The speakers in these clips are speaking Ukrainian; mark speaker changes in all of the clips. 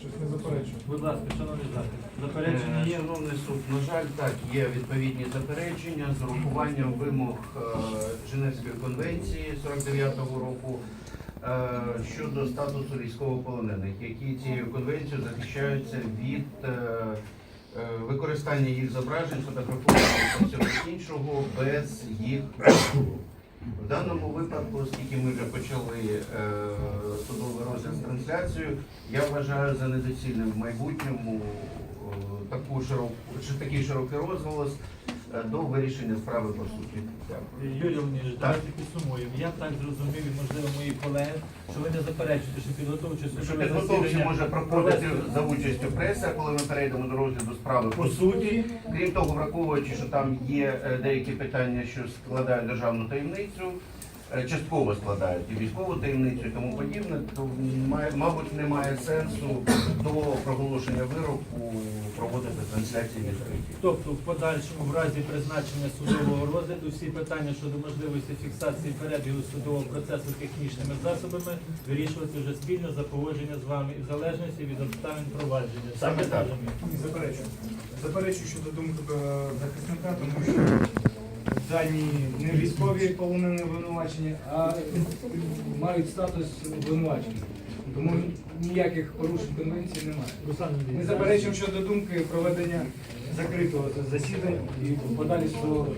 Speaker 1: Щось не заперечую.
Speaker 2: Будь ласка, шановні захист. Заперечення
Speaker 3: Е,
Speaker 2: є?
Speaker 3: Шановний суд, на жаль, так, є відповідні заперечення з урахуванням вимог е, Женевської конвенції 49-го року е, щодо статусу військовополонених, які цією конвенцією захищаються від е, використання їх зображень, фотографування та всього іншого без їх. В даному випадку, оскільки ми вже почали е, судовий розгляд з трансляцією, я вважаю за недоцільним в майбутньому е, таку широку, чи такий широкий розголос е, до вирішення справи по суті.
Speaker 2: Юрій Леонідович, давайте підсумуємо. Я так зрозумів, і можливо мої колеги, що ви не заперечуєте, що підготовче
Speaker 3: Що підготовчі може проходити за участю преси, коли ми перейдемо до розгляду справи по суті. Крім того, враховуючи, що там є е, деякі питання, що складають державну таємницю, частково складають і військову таємницю і тому подібне, то мабуть немає сенсу до проголошення вироку проводити трансляції відкриті.
Speaker 2: Тобто, в подальшому, в разі призначення судового розгляду, всі питання щодо можливості фіксації перебігу судового процесу технічними засобами вирішувати вже спільно за погодження з вами і в залежності від обставин провадження.
Speaker 3: Саме так.
Speaker 1: заперечую. Заперечую щодо думки е, захисника, тому що дані не військові полонені обвинувачення, а мають статус обвинувачення. Тому ніяких порушень конвенції немає.
Speaker 2: Руслан
Speaker 1: Ми заперечуємо щодо думки проведення закритого засідання і подалі судового.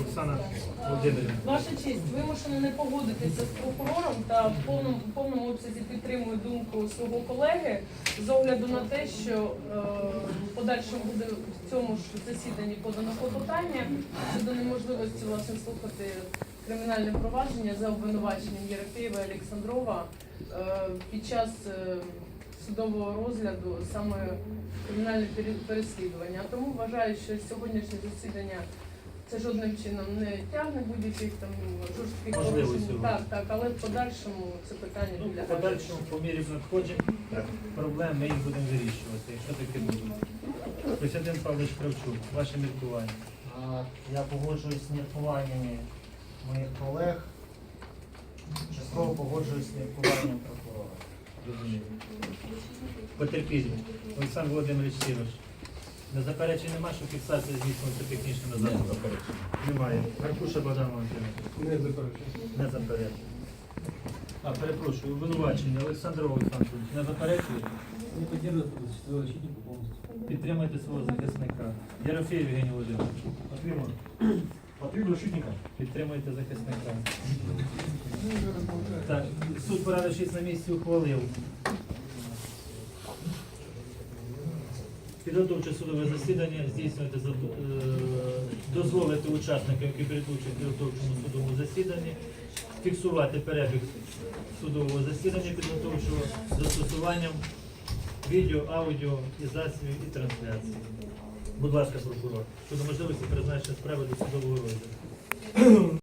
Speaker 2: Оксана Володимирівна.
Speaker 4: Ваша честь, вимушена не погодитися з прокурором та в повному, в повному обсязі підтримую думку свого колеги з огляду на те, що е, подальшому буде в цьому ж засіданні подано клопотання щодо неможливості власне слухати кримінальне провадження за обвинуваченням Єрофеєва і Олександрова е, під час е, судового розгляду саме кримінальне переслідування. А тому вважаю, що сьогоднішнє засідання це жодним чином не тягне будь-яких там жорстких порушень. Так, так, але в подальшому це питання
Speaker 2: Ну,
Speaker 4: для
Speaker 2: подальшому, по мірі надходжень проблем ми їх будемо вирішувати, якщо таке буде. Костянтин Павлович Кравчук, ваше міркування.
Speaker 5: Я погоджуюсь з міркуваннями моїх колег. Частково погоджуюсь з міркуванням прокурора.
Speaker 2: Розумію. Потерпілі. Олександр Володимирович Сірош. На заперечень нема, що фіксація здійснюється технічними засобами? Немає. Аркуша Богдан Валентинович.
Speaker 1: Не заперечую.
Speaker 2: Не заперечує. А, перепрошую, обвинувачення. Олександр Олександрович, не заперечує?
Speaker 6: Не поддерживает своего защитника полностью.
Speaker 2: Підтримайте свого захисника. Єрофєєв Євгеній Володимирович.
Speaker 6: Подтримую. Подтримую защитника.
Speaker 2: Підтримуйте захисника. Так, суд порадившись на місці ухвалив. Підготовче судове засідання здійснювати е, дозволити учасникам, які беруть участь в підготовчому судовому засіданні, фіксувати перебіг судового засідання підготовчого з застосуванням відео, аудіо і засобів і трансляції. Будь ласка, прокурор, щодо можливості призначення справи до судового розгляду.